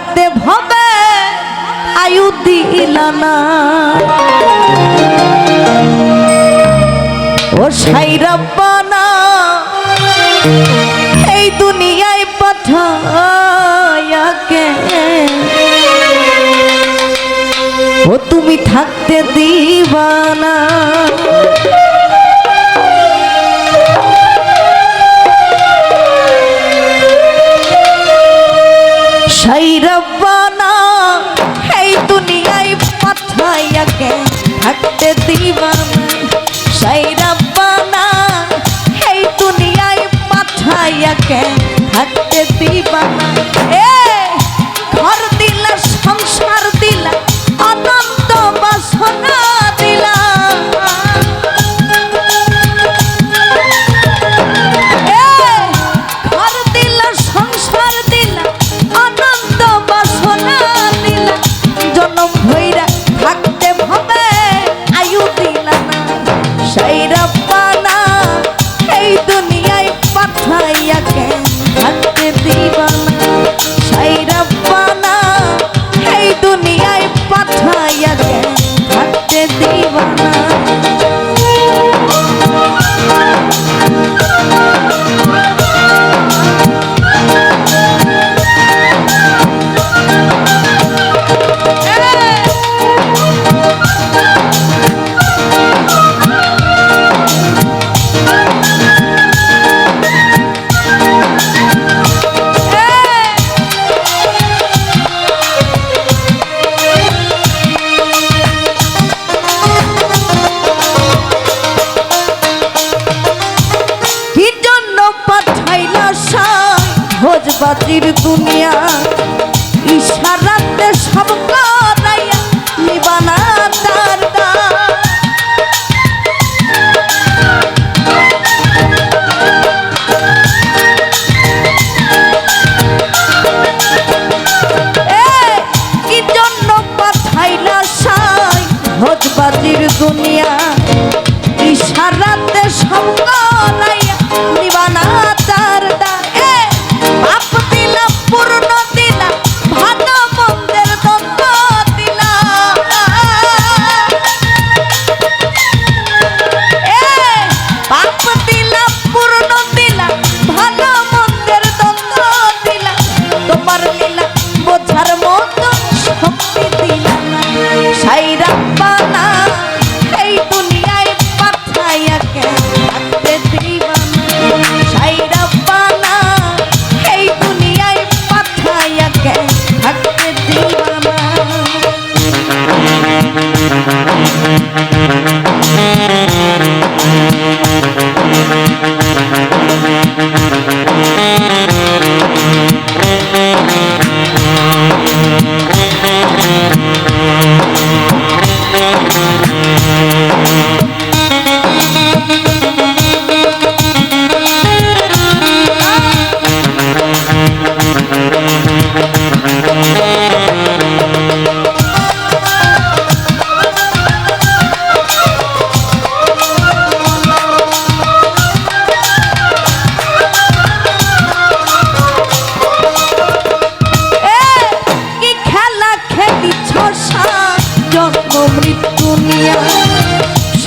থাকতে ভবে আয়ু দিলানা ও সাই রব্বানা এই দুনিয়ায় পাঠায়াকে। ও তুমি থাকতে দিবানা। হাই রব্বানা এই দুনিয়ায় মাথায় আগে থাকতে দিবা সাই রব্বানা এই দুনিয়ায়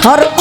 Harus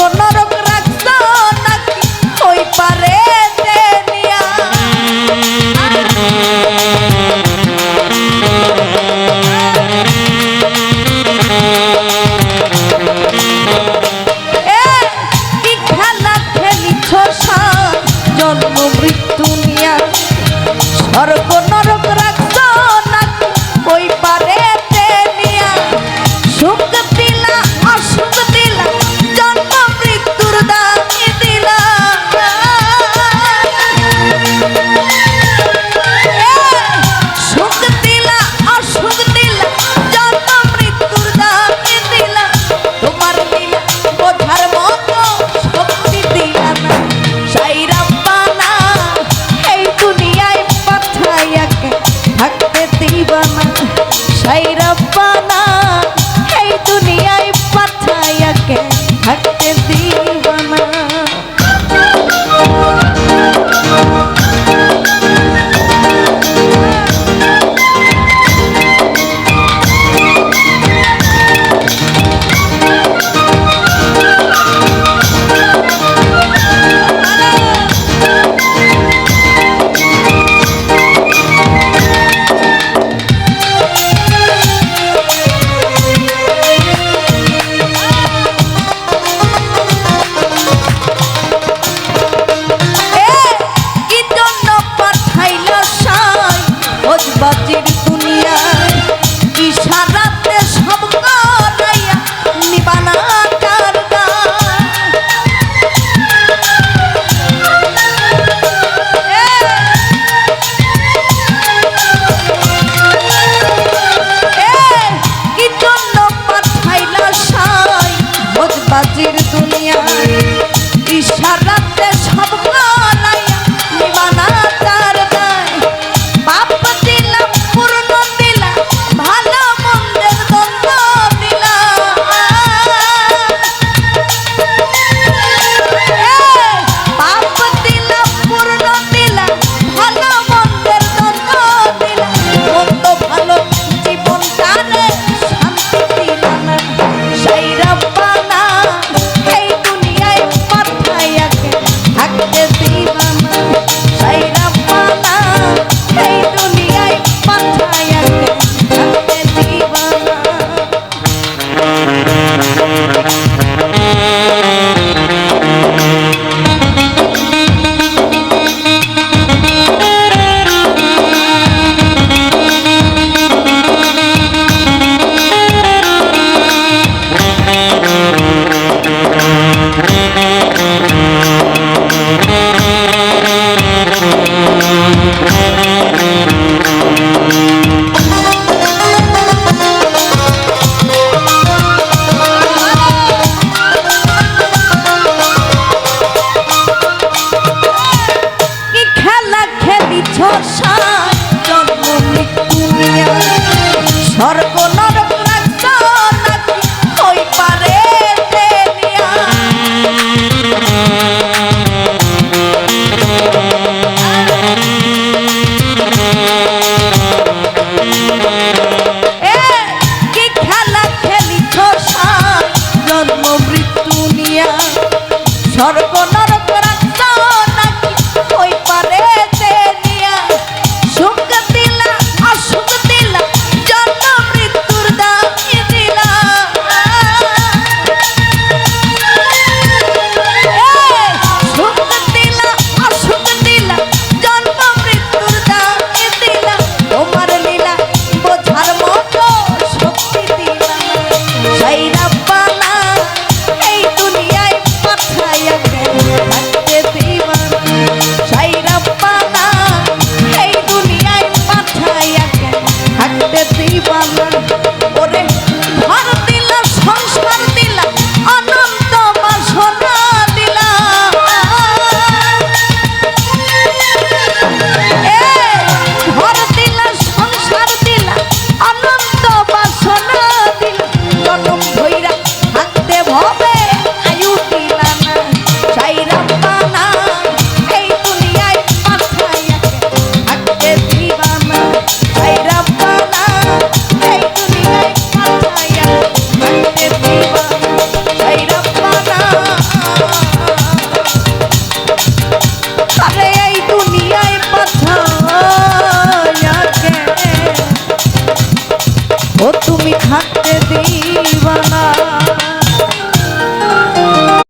সর্ব